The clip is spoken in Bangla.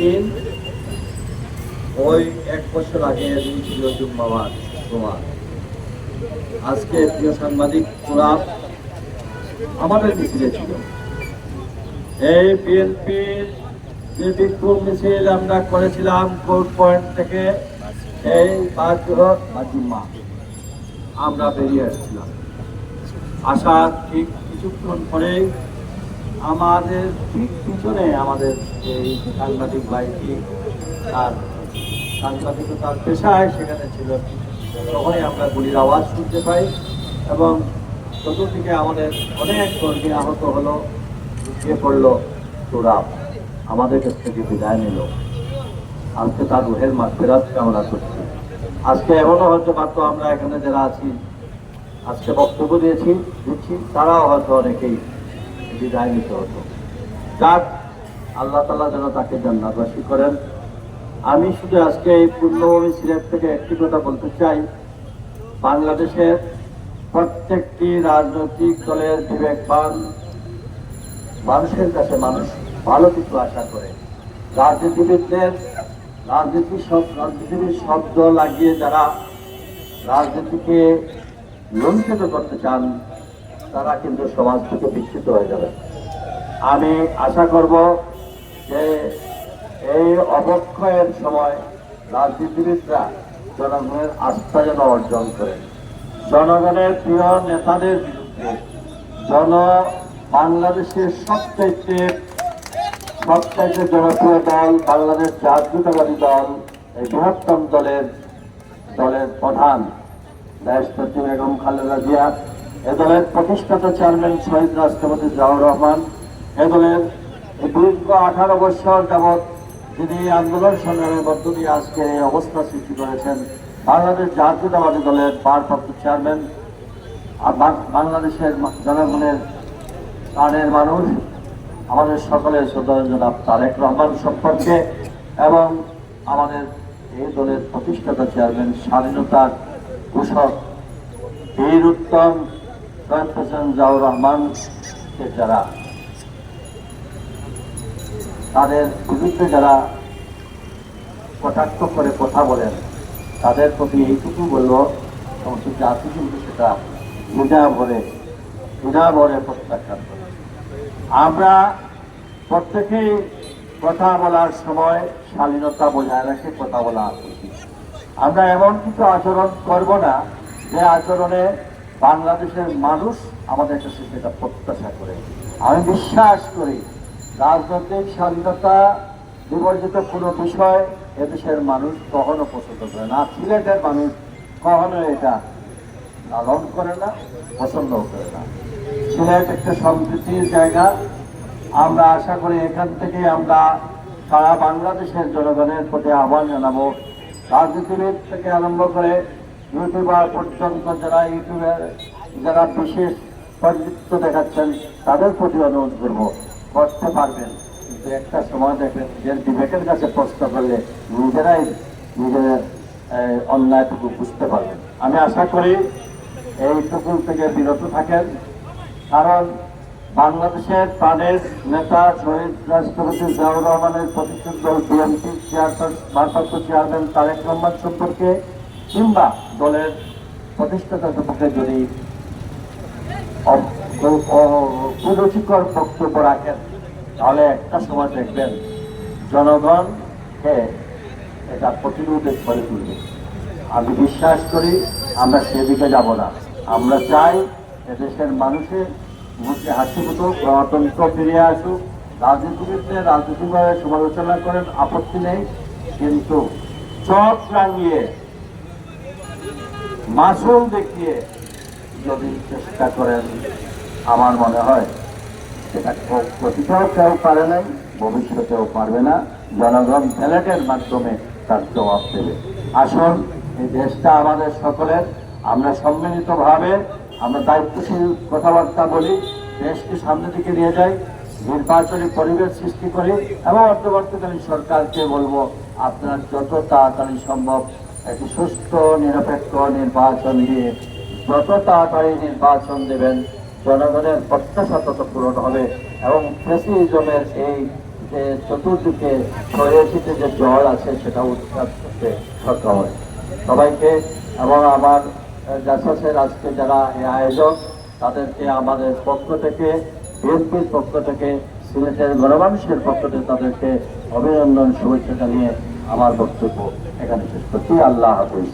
দিন, ওই এক বছর আগে তোমার আজকে প্রিয় সাংবাদিক আমাদের মিছিলে ছিল। এই বিএনপির যে বিক্ষোভ মিছিল আমরা করেছিলাম কোর্ট পয়েন্ট থেকে এই আমরা বেরিয়ে আসছিলাম। আসার ঠিক কিছুক্ষণ পরেই আমাদের ঠিক পিছনে আমাদের এই সাংবাদিক ভাইটি, তার সাংবাদিকতার পেশায় সেখানে ছিল। তখনই আমরা গুলির আওয়াজ শুনতে পাই এবং চতুর্দিকে আমাদের অনেক কর্মী আহত হলো ঢুকিয়ে পড়ল তোরা আমাদের কাছ থেকে বিদায় নিল। আজকে তার রুহের ফেরাত কামনা করছি। আজকে এমনও হয়তো পারতো আমরা এখানে যারা আছি, আজকে বক্তব্য দিয়েছি, দিচ্ছি, তারাও হয়তো অনেকেই বিদায় নিতে হতো। যাক, আল্লাহ তালা যেন তাকে জান্নাতবাসী করেন। আমি শুধু আজকে এই পূর্ণভূমি সিলেট থেকে একটি কথা বলতে চাই। বাংলাদেশের প্রত্যেকটি রাজনৈতিক দলের বিবেকবান মানুষের কাছে মানুষ ভালো কিছু আশা করে। রাজনীতিবিদদের রাজনীতি সব, রাজনীতিবিদ শব্দ লাগিয়ে যারা রাজনীতিকে লঙ্ঘিত করতে চান তারা কিন্তু সমাজ থেকে বিচ্ছিত হয়ে যাবে। আমি আশা করব যে এই অবক্ষয়ের সময় রাজনীতিবিদরা জনগণের আস্থা যেন অর্জন করে। জনগণের প্রিয় নেতাদের বিরুদ্ধে জন বাংলাদেশের সবচাইতে সবচাইতে জনপ্রিয় দল বাংলাদেশ জাতীয়তাবাদী দল, এই বৃহত্তম দলের দলের প্রধান। রাষ্ট্রপতি বেগম খালেদা জিয়া এ দলের প্রতিষ্ঠাতা চেয়ারম্যান শহীদ রাষ্ট্রপতি জিয়াউর রহমান, এ দলের দীর্ঘ আঠারো বছর যাবৎ যিনি আন্দোলন সংগ্রামের মধ্য দিয়ে আজকে এই অবস্থা সৃষ্টি করেছেন, বাংলাদেশ জাতীয়তাবাদী দলের ভারপ্রাপ্ত চেয়ারম্যান বাংলাদেশের জনগণের প্রাণের মানুষ, আমাদের সকলের শ্রদ্ধার জনাব তারেক রহমান সম্পর্কে এবং আমাদের এই দলের প্রতিষ্ঠাতা চেয়ারম্যান স্বাধীনতার ঘোষক বীর উত্তম যারা তাদের বিরুদ্ধে যারা কটাক্ষ করে কথা বলেন, তাদের প্রতি এইটুকু বলব, সমস্ত জাতি কিন্তু সেটা মেধা ভরে মেধা ভরে প্রত্যাখ্যান করে। আমরা প্রত্যেকেই কথা বলার সময় শালীনতা বজায় রেখে কথা বলা উচিত। আমরা এমন কিছু আচরণ করব না যে আচরণে বাংলাদেশের মানুষ আমাদের কাছে সেটা প্রত্যাশা করে। আমি বিশ্বাস করি, রাজনৈতিক স্বাধীনতা বিবর্জিত কোনো বিষয় এদেশের মানুষ কখনো পছন্দ করে না। সিলেটের মানুষ কখনো এটা লালন করে না পছন্দ করে না। সিলেট একটা সম্প্রীতির জায়গা। আমরা আশা করি এখান থেকে আমরা সারা বাংলাদেশের জনগণের প্রতি আহ্বান জানাব। রাজনীতিবিদ থেকে আরম্ভ করে ইউটিউবার পর্যন্ত যারা ইউটিউবের যারা বিশেষ পরিচিত দেখাচ্ছেন, তাদের প্রতি অনুরোধ করব, করতে পারবেন। কিন্তু একটা সময় দেখবেন নিজের বিবেকের কাছে প্রশ্ন করলে নিজেরাই নিজেদের অন্যায়টুকু বুঝতে পারবেন। আমি আশা করি এইটুকু থেকে বিরত থাকেন, কারণ বাংলাদেশের প্রাণের নেতা শহীদ রাষ্ট্রপতি জিয়াউর রহমানের প্রতিষ্ঠিত বিএনপি চেয়ারম্যান ভারপ্রাপ্ত চেয়ারম্যান তারেক রহমান সম্পর্কে কিংবা দলের প্রতিষ্ঠাতা সম্পর্কে যদি কুরুচিকর বক্তব্য রাখেন, তাহলে একটা সময় দেখবেন জনগণকে এটা প্রতিরোধে করে তুলবে। আমি বিশ্বাস করি আমরা সেদিকে যাব না। আমরা চাই এদেশের মানুষের মুখে হাসি ফুটুক, গণতন্ত্র ফিরে আসুক। রাজনীতিবিদদের রাজনীতিভাবে সমালোচনা করেন, আপত্তি নেই, কিন্তু চোখ রাঙিয়ে মাসুল দেখিয়ে যদি চেষ্টা করেন, আমার মনে হয় সেটা প্রতিটাও কেউ পারে নাই, ভবিষ্যতেও পারবে না। জনগণ ব্যালেটের মাধ্যমে তার জবাব দেবে। আসুন, এই দেশটা আমাদের সকলের, আমরা সম্মিলিতভাবে, আমরা দায়িত্বশীল কথাবার্তা বলি, দেশকে সামনের দিকে নিয়ে যাই, নির্বাচনী পরিবেশ সৃষ্টি করি, এবং অন্তর্বর্তীকালীন সরকারকে বলব, আপনার যত তাড়াতাড়ি সম্ভব একটি সুস্থ, নিরপেক্ষ, নির্বাচন দিয়ে যত তাড়াতাড়ি নির্বাচন দেবেন, জনগণের প্রত্যাশা তত পূরণ হবে এবং ফেসিজমের এই যে চতুর্দিকে ছড়িয়ে যে জল আছে সেটা উৎখাত করতে সক্ষম হয় সবাইকে এবং আমার জাসাসের আজকে যারা এই আয়োজক, তাদেরকে আমাদের পক্ষ থেকে, বিএনপির পক্ষ থেকে, সিলেটের গণমানুষের পক্ষ থেকে তাদেরকে অভিনন্দন, শুভেচ্ছা জানিয়ে আমার বক্তব্য এখানে শেষ করছি। আল্লাহ হাফিজ।